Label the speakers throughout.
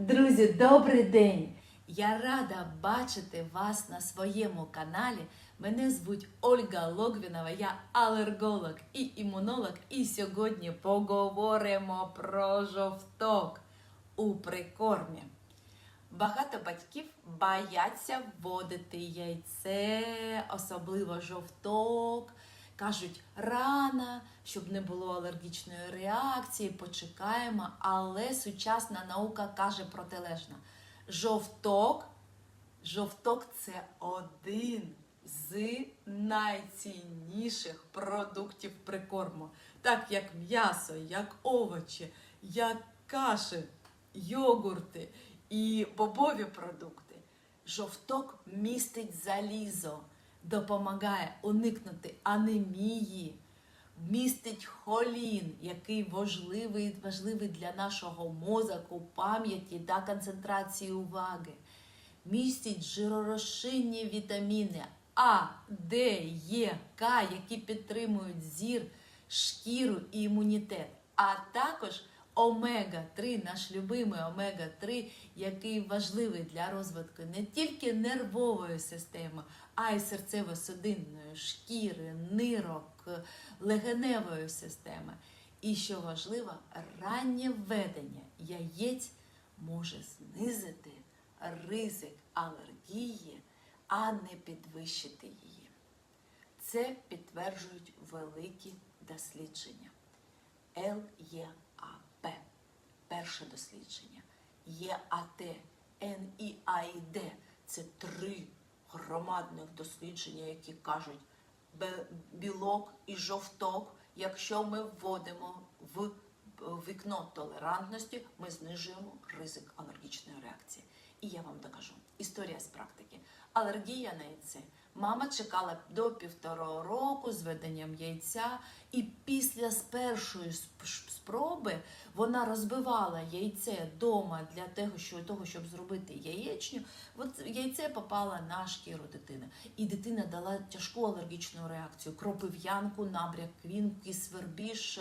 Speaker 1: Друзі, добрий день! Я рада бачити вас на своєму каналі. Мене звуть Ольга Логвінова, я алерголог і імунолог. І сьогодні поговоримо про жовток у прикормі. Багато батьків бояться вводити яйце, особливо жовток. Кажуть, рано, щоб не було алергічної реакції, почекаємо. Але сучасна наука каже протилежно. Жовток, жовток це один з найцінніших продуктів прикорму. Так як м'ясо, як овочі, як каші, йогурти і бобові продукти. Жовток містить залізо, допомагає уникнути анемії, містить холін, який важливий, важливий для нашого мозку, пам'яті та концентрації уваги. Містить жиророзчинні вітаміни А, Д, Е, К, які підтримують зір, шкіру і імунітет, а також омега-3, наш любимий омега-3, який важливий для розвитку не тільки нервової системи, а й серцево-судинної, шкіри, нирок, легеневої системи. І що важливо, раннє введення яєць може знизити ризик алергії, а не підвищити її. Це підтверджують великі дослідження. ЛЄАП перше дослідження, ЄАТ, НІАІД це три громадних дослідження, які кажуть, білок і жовток, якщо ми вводимо в вікно толерантності, ми знижуємо ризик алергічної реакції. І я вам докажу. Історія з практики. Алергія на яйце. Мама чекала до півтора року з веденням яйця, і після першої спроби вона розбивала яйце вдома для того, що, того, щоб зробити яєчню. От яйце попало на шкіру дитини. І дитина дала тяжку алергічну реакцію: кропив'янку, набряк квінки, свербіж.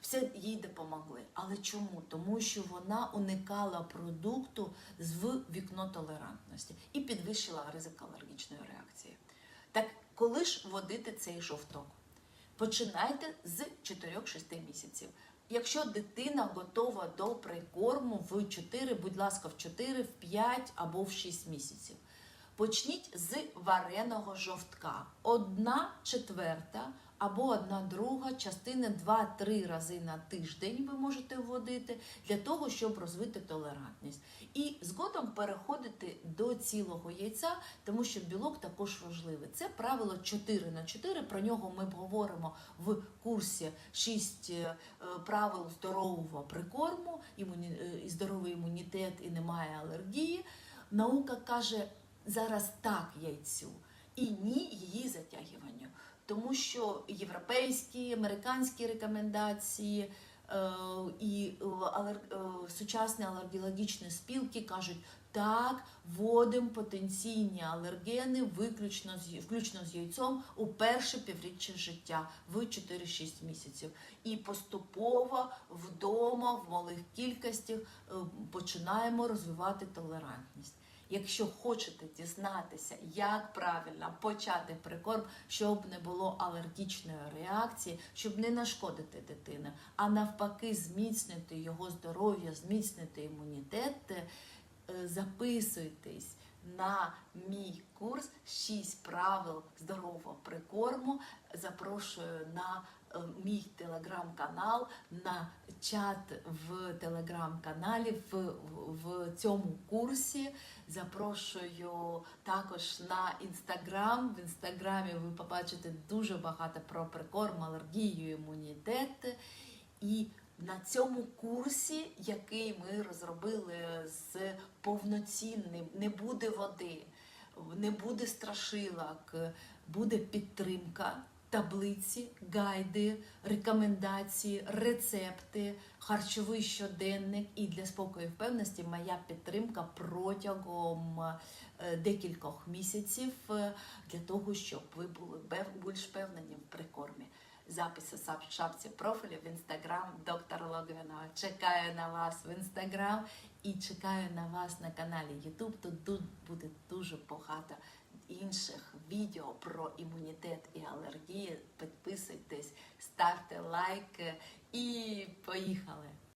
Speaker 1: Все їй допомогли. Але чому? Тому що вона уникала продукту з вікно толерантності і підвищила ризик алергічної реакції. Так коли ж вводити цей жовток? Починайте з 4-6 місяців. Якщо дитина готова до прикорму в 4, будь ласка, в 4, в 5 або в 6 місяців. Почніть з вареного жовтка. Одна четверта або одна друга частина 2-3 рази на тиждень ви можете вводити для того, щоб розвити толерантність. І згодом переходити до цілого яйця, тому що білок також важливий. Це правило 4 на 4. Про нього ми говоримо в курсі 6 е, правил здорового прикорму, е, і здоровий імунітет і немає алергії. Наука каже зараз так яйцю і ні її затягуванню. Тому що європейські, американські рекомендації е, і е, е, сучасні алергологічні спілки кажуть, так, вводимо потенційні алергени виключно з, включно з яйцом у перше півріччя життя в 4-6 місяців. І поступово вдома в малих кількостях починаємо розвивати толерантність. Якщо хочете дізнатися, як правильно почати прикорм, щоб не було алергічної реакції, щоб не нашкодити дитину, а навпаки, зміцнити його здоров'я, зміцнити імунітет, е, записуйтесь на мій курс «6 правил здорового прикорму. Запрошую на е, мій телеграм-канал, на чат в телеграм-каналі в, в, в цьому курсі. Запрошую також на інстаграм. В інстаграмі ви побачите дуже багато про прикорм, алергію, імунітет. І на цьому курсі, який ми розробили з повноцінним, не буде води, не буде страшилок, буде підтримка, таблиці, гайди, рекомендації, рецепти, харчовий щоденник і для спокою і впевненості моя підтримка протягом е, декількох місяців е, для того, щоб ви були більш впевнені в прикормі. Записи в шапці профілю в інстаграм доктор Логвінова. Чекаю на вас в інстаграм І чекаю на вас на каналі YouTube. Тут тут буде дуже багато інших відео про імунітет і алергії. Підписуйтесь, ставте лайки і поїхали!